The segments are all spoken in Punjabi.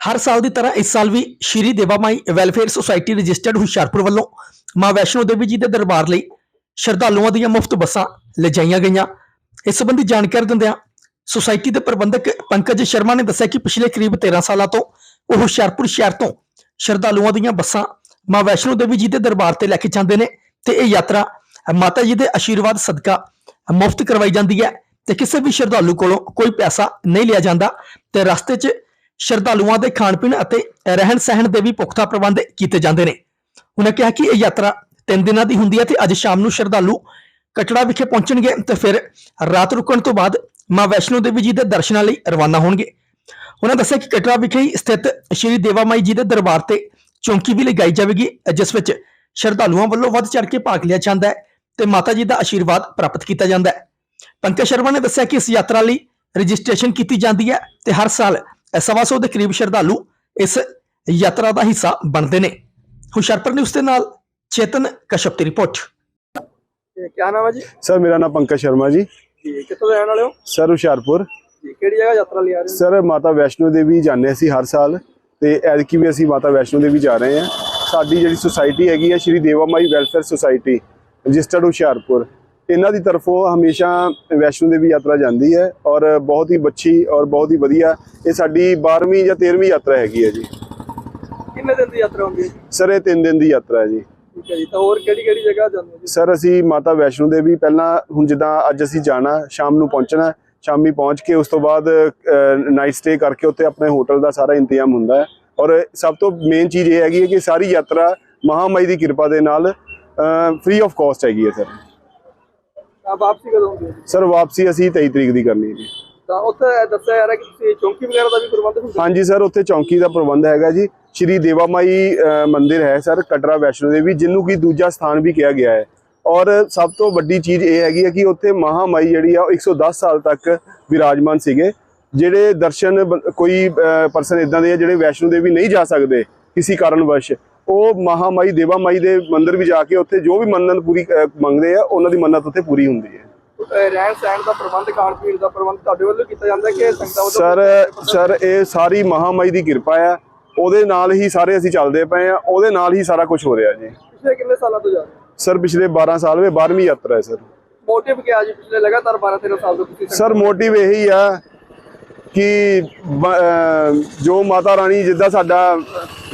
ਹਰ ਸਾਲ ਦੀ ਤਰ੍ਹਾਂ ਇਸ ਸਾਲ ਵੀ Shri Deva Mai welfare society registered Hoshiarpur ਵੱਲੋਂ ਮਾਂ ਵੈਸ਼ਨੋ ਦੇਵੀ ਜੀ ਦੇ ਦਰਬਾਰ ਲਈ ਸ਼ਰਧਾਲੂਆਂ ਦੀਆਂ ਮੁਫਤ ਬੱਸਾਂ ਲਿਜਾਈਆਂ ਗਈਆਂ। ਇਸ ਸੰਬੰਧੀ ਜਾਣਕਾਰੀ ਦਿੰਦਿਆਂ ਸੁਸਾਇਟੀ ਦੇ ਪ੍ਰਬੰਧਕ ਪੰਕਜ ਸ਼ਰਮਾ ਨੇ ਦੱਸਿਆ ਕਿ ਪਿਛਲੇ ਕਰੀਬ 13 ਸਾਲਾਂ ਤੋਂ ਉਹ ਹੁਸ਼ਿਆਰਪੁਰ ਸ਼ਹਿਰ ਤੋਂ ਸ਼ਰਧਾਲੂਆਂ ਦੀਆਂ ਬੱਸਾਂ ਮਾਂ ਵੈਸ਼ਨੋ ਦੇਵੀ ਜੀ ਦੇ ਦਰਬਾਰ ਤੇ ਲੈ ਕੇ ਜਾਂਦੇ ਨੇ ਤੇ ਇਹ ਯਾਤਰਾ ਮਾਤਾ ਜੀ ਦੇ ਆਸ਼ੀਰਵਾਦ ਸਦਕਾ ਮੁਫਤ ਕਰਵਾਈ ਜਾਂਦੀ ਹੈ ਤੇ ਕਿਸੇ ਵੀ ਸ਼ਰਧਾਲੂ ਕੋਲੋਂ ਕੋਈ ਪੈਸਾ ਨਹੀਂ ਲਿਆ ਜਾਂਦਾ ਤੇ ਰਸਤੇ 'ਚ ਸ਼ਰਧਾਲੂਆਂ ਦੇ ਖਾਣ ਪੀਣ ਅਤੇ ਰਹਿਣ ਸਹਿਣ ਦੇ ਵੀ ਪੁਖਤਾ ਪ੍ਰਬੰਧ ਕੀਤੇ ਜਾਂਦੇ ਨੇ। ਉਹਨਾਂ ਕਿਹਾ ਕਿ ਇਹ ਯਾਤਰਾ ਤਿੰਨ ਦਿਨਾਂ ਦੀ ਹੁੰਦੀ ਹੈ ਤੇ ਅੱਜ ਸ਼ਾਮ ਨੂੰ ਸ਼ਰਧਾਲੂ ਕਟੜਾ ਵਿਖੇ ਪਹੁੰਚਣਗੇ ਤੇ ਫਿਰ ਰਾਤ ਰੁਕਣ ਤੋਂ ਬਾਅਦ ਮਾਂ ਵੈਸ਼ਨੋ ਦੇਵੀ ਜੀ ਦੇ ਦਰਸ਼ਨਾਂ ਲਈ ਰਵਾਨਾ ਹੋਣਗੇ। ਉਹਨਾਂ ਦੱਸਿਆ ਕਿ ਕਟੜਾ ਵਿਖੇ ਹੀ ਸਥਿਤ ਸ਼੍ਰੀ ਦੇਵਾ ਮਾਈ ਜੀ ਦੇ ਦਰਬਾਰ ਤੇ ਚੌਂਕੀ ਵੀ ਲਗਾਈ ਜਾਵੇਗੀ, ਜਿਸ ਵਿੱਚ ਸ਼ਰਧਾਲੂਆਂ ਵੱਲੋਂ ਵੱਧ ਚੜ੍ਹ ਕੇ ਭਾਗ ਲਿਆ ਜਾਂਦਾ ਹੈ ਤੇ ਮਾਤਾ ਜੀ ਦਾ ਆਸ਼ੀਰਵਾਦ ਪ੍ਰਾਪਤ ਕੀਤਾ ਜਾਂਦਾ ਹੈ। ਪੰਕਜ ਸ਼ਰਮਾ ਨੇ ਦੱਸਿਆ ਕਿ ਇਸ ਯਾਤਰਾ ਲਈ ਰਜਿਸਟ੍ਰੇਸ਼ਨ ਕੀਤੀ ਜਾਂਦੀ ਹੈ ਤੇ ਹਰ ਸਾਲ ਸਵਾ ਸੌ ਦੇ ਕਰੀਬ ਸ਼ਰਧਾਲੂ ਇਸ ਯਾਤਰਾ ਦਾ ਹਿੱਸਾ ਬਣਦੇ ਨੇ। ਹੁਸ਼ਿਆਰਪੁਰ ਨਿਊਜ਼ ਦੇ ਨਾਲ ਚੇਤਨ ਕਸ਼ਪ ਦੀ ਰਿਪੋਰਟ। ਕਿਆ ਨਾਮ ਹੈ ਜੀ? ਸਰ ਮੇਰਾ ਨਾਮ ਪੰਕਜ ਸ਼ਰਮਾ ਜੀ। ਕਿੱਥੋਂ ਦੇ ਰਹਿਣ ਵਾਲੇ ਹੋ? ਸਰ ਹੁਸ਼ਿਆਰਪੁਰ। ਜੀ ਕਿਹੜੀ ਜਗ੍ਹਾ ਯਾਤਰਾ ਲਈ ਆ ਰਹੇ ਹੋ? ਸਰ ਮਾਤਾ ਵੈਸ਼ਨੋ ਦੇਵੀ ਜਾਂਦੇ ਅਸੀਂ ਹਰ ਸਾਲ ਤੇ ਐਤਕੀ ਵੀ ਅਸੀਂ ਮਾਤਾ ਵੈਸ਼ਨੋ ਦੇਵੀ ਜਾ ਰਹੇ ਹਾਂ। ਸਾਡੀ ਜਿਹੜੀ ਸੁਸਾਇਟੀ ਹੈਗੀ ਹੈ Shri Deva Mai welfare society registered Hoshiarpur. ਇਹਨਾਂ ਦੀ ਤਰਫੋਂ ਹਮੇਸ਼ਾ ਵੈਸ਼ਨੋ ਦੇਵੀ ਯਾਤਰਾ ਜਾਂਦੀ ਹੈ ਔਰ ਬਹੁਤ ਹੀ ਬੱਚੀ ਔਰ ਬਹੁਤ ਹੀ ਵਧੀਆ ਇਹ ਸਾਡੀ 12ਵੀਂ ਜਾਂ 13ਵੀਂ ਯਾਤਰਾ ਹੈਗੀ ਹੈ ਜੀ। ਕਿੰਨੇ ਦਿਨ ਦੀ ਯਾਤਰਾ ਹੁੰਦੀ ਹੈ ਸਰ ਇਹ 3 ਦਿਨ ਦੀ ਯਾਤਰਾ ਹੈ ਜੀ। ਠੀਕ ਹੈ ਜੀ ਤਾਂ ਹੋਰ ਕਿਹੜੀ ਕਿਹੜੀ ਜਗ੍ਹਾ ਜਾਂਦੇ ਹੋ ਜੀ? ਸਰ ਅਸੀਂ ਮਾਤਾ ਵੈਸ਼ਨੋ ਦੇਵੀ ਪਹਿਲਾਂ ਹੁਣ ਜਿੱਦਾਂ ਅੱਜ ਅਸੀਂ ਜਾਣਾ ਸ਼ਾਮ ਨੂੰ ਪਹੁੰਚਣਾ ਸ਼ਾਮੀ ਪਹੁੰਚ ਕੇ ਉਸ ਤੋਂ ਬਾਅਦ ਨਾਈਟ ਸਟੇ ਕਰਕੇ ਉੱਥੇ ਆਪਣੇ ਹੋਟਲ ਦਾ ਸਾਰਾ ਇੰਤਜ਼ਾਮ ਹੁੰਦਾ ਹੈ। ਔਰ ਸਭ ਤੋਂ ਮੇਨ ਚੀਜ਼ ਇਹ ਹੈਗੀ ਹੈ ਕਿ ਸਾਰੀ ਯਾਤਰਾ ਮਹਾਮਾਈ ਦੀ ਕਿਰਪਾ ਦੇ ਨਾਲ ਫ੍ਰੀ ਆਫ ਕਾਸਟ ਹੈਗੀ ਹੈ ਸਰ। ਤਾਂ ਵਾਪਸੀ ਕਦੋਂ ਹੁੰਦੀ ਹੈ ਜੀ? ਸਰ ਵਾਪਸੀ ਅਸੀਂ 23 ਤਰੀਕ ਦੀ ਕਰਨੀ ਹੈ ਜੀ। ਤਾਂ ਉੱਥੇ ਦੱਸਿਆ ਜਾ ਰਿਹਾ ਕਿ ਤੁਸੀਂ ਚੌਂਕੀ ਵਗੈਰਾ ਦਾ ਵੀ ਪ੍ਰਬੰਧ ਹੁੰਦਾ ਹਾਂਜੀ ਸਰ ਉੱਥੇ ਚੌਂਕੀ ਦਾ ਪ੍ਰਬੰਧ ਹੈਗਾ ਜੀ। ਸ਼੍ਰੀ ਦੇਵਾ ਮਾਈ ਅ, ਮੰਦਿਰ ਹੈ ਸਰ ਕਟਰਾ ਵੈਸ਼ਨੋ ਦੇਵੀ ਜਿਹਨੂੰ ਕਿ ਦੂਜਾ ਸਥਾਨ ਵੀ ਕਿਹਾ ਗਿਆ ਹੈ। ਔਰ ਸਭ ਤੋਂ ਵੱਡੀ ਚੀਜ਼ ਇਹ ਹੈਗੀ ਹੈ ਕਿ ਉੱਥੇ ਮਹਾਮਾਈ ਜਿਹੜੀ ਆ ਉਹ 110 ਸਾਲ ਤੱਕ ਵਿਰਾਜਮਾਨ ਸੀਗੇ। ਜਿਹੜੇ ਦਰਸ਼ਨ ਕੋਈ ਪਰਸਨ ਇਦਾਂ ਦੇ ਆ ਜਿਹੜੇ ਵੈਸ਼ਨੋ ਦੇਵੀ ਨਹੀਂ ਜਾ ਸਕਦੇ ਕਿਸੇ ਕਾਰਨਵਸ਼ ਉਹ ਮਹਾਮਾਈ ਦੇਵਾ ਮਾਈ ਦੇ ਮੰਦਿਰ ਵੀ ਜਾ ਕੇ ਉੱਥੇ ਜੋ ਵੀ ਮੰਨਤ ਪੂਰੀ ਮੰਗਦੇ ਆ ਉਹਨਾਂ ਦੀ ਮੰਨਤ ਉੱਥੇ ਪੂਰੀ ਹੁੰਦੀ ਹੈ। ਅਹ ਰਹਿਣ ਸਹਿਣ ਦਾ ਪ੍ਰਬੰਧ ਖਾਣ ਪੀਣ ਦਾ ਪ੍ਰਬੰਧ ਤੁਹਾਡੇ ਵੱਲੋਂ ਕੀਤਾ ਜਾਂਦਾ ਹੈ ਕਿ ਸੰਗਤਾਂ ਵੱਲੋਂ ਸਰ ਸਰ ਇਹ ਸਾਰੀ ਮਹਾਮਾਈ ਦੀ ਕਿਰਪਾ ਆ। ਉਹਦੇ ਨਾਲ ਹੀ ਸਾਰੇ ਅਸੀਂ ਚੱਲਦੇ ਪਏ ਆ। ਉਹਦੇ ਨਾਲ ਹੀ ਸਾਰਾ ਕੁਝ ਹੋ ਰਿਹਾ ਜੀ। ਪਿਛਲੇ ਕਿੰਨੇ ਸਾਲਾਂ ਤੋਂ ਜਾ ਰਹੇ ਹੋ? ਸਰ ਪਿਛਲੇ 12 ਸਾਲ ਵੇ 12ਵੀਂ ਯਾਤਰਾ ਹੈ ਸਰ। ਮੋਟਿਵ ਕਿਹਾ ਜੀ? ਪਿਛਲੇ ਲਗਾਤਾਰ 12 13 ਸਾਲ ਤੋਂ ਤੁਸੀਂ ਸਰ ਮੋਟਿਵ ਇਹੀ ਆ ਕਿ ਜੋ ਮਾਤਾ ਰਾਣੀ ਜਿੱਦਾਂ ਸਾਡਾ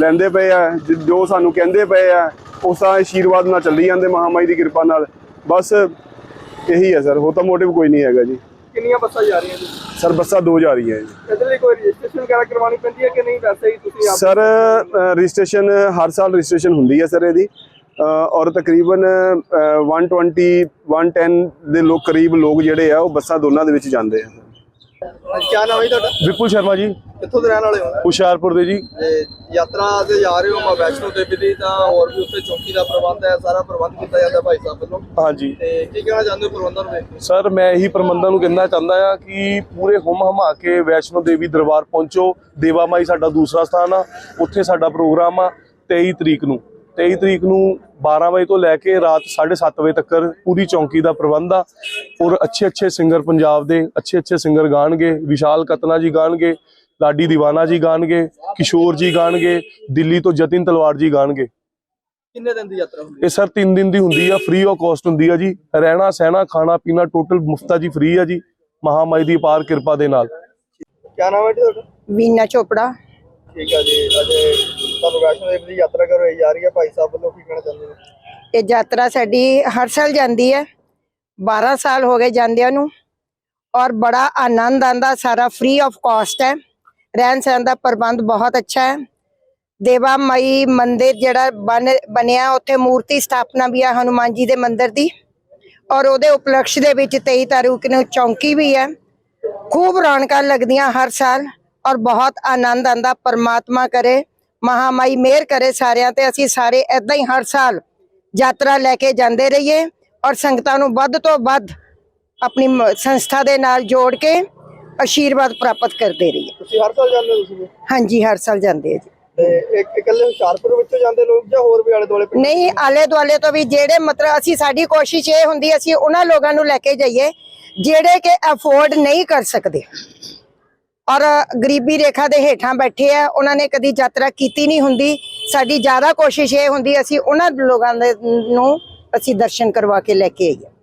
ਲੈਂਦੇ ਪਏ ਆ ਜ- ਸਾਨੂੰ ਕਹਿੰਦੇ ਪਏ ਆ ਉਸ ਦਾ ਆਸ਼ੀਰਵਾਦ ਨਾਲ ਚੱਲੀ ਜਾਂਦੇ ਮਹਾਮਾਈ ਦੀ ਕਿਰਪਾ ਨਾਲ। ਬਸ ਇਹੀ ਹੈ ਸਰ ਹੋਰ ਤਾਂ ਮੋਟਿਵ ਕੋਈ ਨਹੀਂ ਹੈਗਾ ਜੀ। ਕਿੰਨੀਆਂ ਬੱਸਾਂ ਜਾ ਰਹੀਆਂ ਜੀ? ਸਰ ਬੱਸਾਂ ਦੋ ਜਾ ਰਹੀਆਂ ਜੀ। ਇਹਦੇ ਲਈ ਕੋਈ ਰਜਿਸਟ੍ਰੇਸ਼ਨ ਵਗੈਰਾ ਕਰਵਾਉਣੀ ਪੈਂਦੀ ਹੈ ਕਿ ਨਹੀਂ? ਵੈਸੇ ਹੀ ਤੁਸੀਂ ਆਪ ਸਰ ਰਜਿਸਟ੍ਰੇਸ਼ਨ ਹਰ ਸਾਲ ਰਜਿਸਟ੍ਰੇਸ਼ਨ ਹੁੰਦੀ ਹੈ ਸਰ ਇਹਦੀ। ਔਰ ਤਕਰੀਬਨ ਅ, 120 110 ਦੇ ਲੋਕ ਕਰੀਬ ਲੋਕ ਜਿਹੜੇ ਆ ਉਹ ਬੱਸਾਂ ਦੋਨਾਂ ਦੇ ਵਿੱਚ ਜਾਂਦੇ ਆ। ਕਿਆ ਨਾਮ ਹੈ ਤੁਹਾਡਾ? ਸ਼ਰਮਾ ਜੀ। ਕਿੱਥੋਂ ਦੇ ਰਹਿਣ ਵਾਲੇ ਹੋ? ਹੁਸ਼ਿਆਰਪੁਰ ਦੇ ਜੀ। ਤੇ ਯਾਤਰਾ ਤੇ ਜਾ ਰਹੇ ਹੋ ਮਾਂ ਵੈਸ਼ਨੋ ਦੇਵੀ ਦੀ ਤਾਂ ਹੋਰ ਵੀ ਉੱਥੇ ਚੌਂਕੀ ਦਾ ਪ੍ਰਬੰਧ ਹੈ ਸਾਰਾ ਪ੍ਰਬੰਧ ਕੀਤਾ ਜਾਂਦਾ ਭਾਈ ਸਾਹਿਬ ਵੱਲੋਂ। ਹਾਂਜੀ। ਤੇ ਕੀ ਕਹਿਣਾ ਚਾਹੁੰਦੇ ਹੋ ਪ੍ਰਬੰਧਾਂ ਨੂੰ ਵੇਖ ਕੇ? ਸਰ ਮੈਂ ਇਹੀ ਪ੍ਰਬੰਧਾਂ ਨੂੰ ਕਹਿਣਾ ਚਾਹੁੰਦਾ ਆ ਕਿ ਪੂਰੇ ਹੁਮ ਹਮਾ ਕੇ ਵੈਸ਼ਨੋ ਦੇਵੀ ਦਰਬਾਰ ਪਹੁੰਚੋ। ਦੇਵਾ ਮਾਈ ਸਾਡਾ ਦੂਸਰਾ ਸਥਾਨ ਆ। ਉੱਥੇ ਸਾਡਾ ਪ੍ਰੋਗਰਾਮ ਆ 23 ਤਰੀਕ ਨੂੰ। 23 ਤਰੀਕ ਨੂੰ 12 ਵਜੇ ਤੋਂ ਲੈ ਕੇ ਰਾਤ 7:30 ਵਜੇ ਤੱਕ ਪੂਰੀ ਚੌਂਕੀ ਦਾ ਪ੍ਰਬੰਧ ਆ। ਔਰ ਅੱਛੇ ਅੱਛੇ ਸਿੰਗਰ ਪੰਜਾਬ ਦੇ ਅੱਛੇ ਅੱਛੇ ਸਿੰਗਰ ਗਾਣਗੇ। ਵਿਸ਼ਾਲ ਕਤਨਾ ਜੀ ਗਾਣਗੇ ਲਾਡੀ ਦੀਵਾਨਾ ਜੀ ਗਾਣਗੇ ਕਿਸ਼ੋਰ ਜੀ ਗਾਣਗੇ ਦਿੱਲੀ ਤੋਂ ਜਤਿਨ ਤਲਵਾਰ ਜੀ ਗਾਣਗੇ। ਕਿੰਨੇ ਦਿਨ ਦੀ ਯਾਤਰਾ ਹੁੰਦੀ ਇਹ ਸਰ 3 ਦਿਨ ਦੀ ਹੁੰਦੀ ਆ ਫ੍ਰੀ ਆਫ ਕਾਸਟ ਹੁੰਦੀ ਆ ਜੀ। ਰਹਿਣਾ ਸਹਿਣਾ ਖਾਣਾ ਪੀਣਾ ਟੋਟਲ ਮੁਫਤਾ ਜੀ ਫ੍ਰੀ ਆ ਜੀ। ਮਹਾਮਾਈ ਦੀ ਪਾਰ ਕਿਰਪਾ ਦੇ ਨਾਲ। ਹੈ ਕਿਆ ਨਾਮ ਹੈ ਜੀ ਤੁਹਾਡਾ? ਵੀਨਾ ਚੋਪੜਾ। ਠੀਕ ਹੈ ਜੀ ਅਜੇ ਵੈਸ਼ਨੋ ਦੇਵੀ ਦੀ ਯਾਤਰਾ ਕਰਵਾਈ ਜਾ ਰਹੀ ਹੈ ਭਾਈ ਸਾਹਿਬ ਵੱਲੋਂ, ਕੀ ਕਹਿਣਾ ਚਾਹੁੰਦੇ ਹੋ? ਇਹ ਯਾਤਰਾ ਸਾਡੀ ਹਰ ਸਾਲ ਜਾਂਦੀ ਹੈ। 12 ਸਾਲ ਹੋ ਗਏ ਜਾਂਦਿਆਂ ਨੂੰ ਔਰ ਬੜਾ ਆਨੰਦ ਆਂਦਾ ਸਾਰਾ ਫ੍ਰੀ ਆਫ ਕਾਸਟ ਹੈ। ਰਹਿਣ ਸਹਿਣ ਦਾ ਪ੍ਰਬੰਧ ਬਹੁਤ ਅੱਛਾ ਹੈ। ਦੇਵਾ ਮਈ ਮੰਦਿਰ ਜਿਹੜਾ ਬਣ, ਬਣਿਆ, ਉੱਥੇ ਮੂਰਤੀ ਸਥਾਪਨਾ ਵੀ ਹੈ ਹਨੂਮਾਨ ਜੀ ਦੇ ਮੰਦਿਰ ਦੀ। ਔਰ ਉਹਦੇ ਉਪਲਕਸ਼ ਦੇ ਵਿੱਚ 23 ਤਾਰੀਖ ਨੂੰ ਚੌਂਕੀ ਵੀ ਹੈ। ਖੂਬ ਰੌਣਕਾਂ ਲੱਗਦੀਆਂ ਹਰ ਸਾਲ ਔਰ ਬਹੁਤ ਆਨੰਦ ਆਂਦਾ ਪਰਮਾਤਮਾ ਕਰੇ। ਮਹਾਮਾਈ ਮਿਹਰ ਕਰੇ ਸਾਰਿਆਂ ਤੇ। ਅਸੀਂ ਸਾਰੇ ਇਦਾਂ ਹੀ ਹਰ ਸਾਲ ਯਾਤਰਾ ਲੈ ਕੇ ਜਾਂਦੇ ਰਹੀਏ ਔਰ ਸੰਗਤਾਂ ਨੂੰ ਵੱਧ ਤੋਂ ਵੱਧ ਆਪਣੀ ਸੰਸਥਾ ਦੇ ਨਾਲ ਜੋੜ ਕੇ ਆਸ਼ੀਰਵਾਦ ਪ੍ਰਾਪਤ ਕਰਦੇ ਰਹੀਏ। ਤੁਸੀਂ ਹਰ ਸਾਲ ਜਾਂਦੇ ਹੋ ਤੁਸੀਂ? ਹਾਂਜੀ ਹਰ ਸਾਲ ਜਾਂਦੇ ਆ ਜੀ। ਤੇ ਇੱਕ ਇਕੱਲੇ ਹੁਸ਼ਿਆਰਪੁਰ ਵਿੱਚੋਂ ਜਾਂਦੇ ਲੋਕ ਜਾਂ ਹੋਰ ਵੀ ਆਲੇ ਦੁਆਲੇ ਨਹੀਂ ਆਲੇ ਦੁਆਲੇ ਤੋਂ ਵੀ ਜਿਹੜੇ ਮਤਲਬ ਅਸੀਂ ਸਾਡੀ ਕੋਸ਼ਿਸ਼ ਇਹ ਹੁੰਦੀ ਅਸੀਂ ਉਹਨਾਂ ਲੋਕਾਂ ਨੂੰ ਲੈ ਕੇ ਜਾਈਏ ਜਿਹੜੇ ਕਿ ਅਫੋਰਡ ਨਹੀਂ ਕਰ ਸਕਦੇ। ਔਰ ਗਰੀਬੀ ਰੇਖਾ ਦੇ ਹੇਠਾਂ ਬੈਠੇ ਆ, ਉਹਨਾਂ ਨੇ ਕਦੀ ਯਾਤਰਾ ਕੀਤੀ ਨਹੀਂ ਹੁੰਦੀ। ਸਾਡੀ ਜ਼ਿਆਦਾ ਕੋਸ਼ਿਸ਼ ਇਹ ਹੁੰਦੀ, ਅਸੀਂ ਉਹਨਾਂ ਲੋਕਾਂ ਦੇ ਨੂੰ ਅਸੀਂ ਦਰਸ਼ਨ ਕਰਵਾ ਕੇ ਲੈ ਕੇ ਆਈਏ।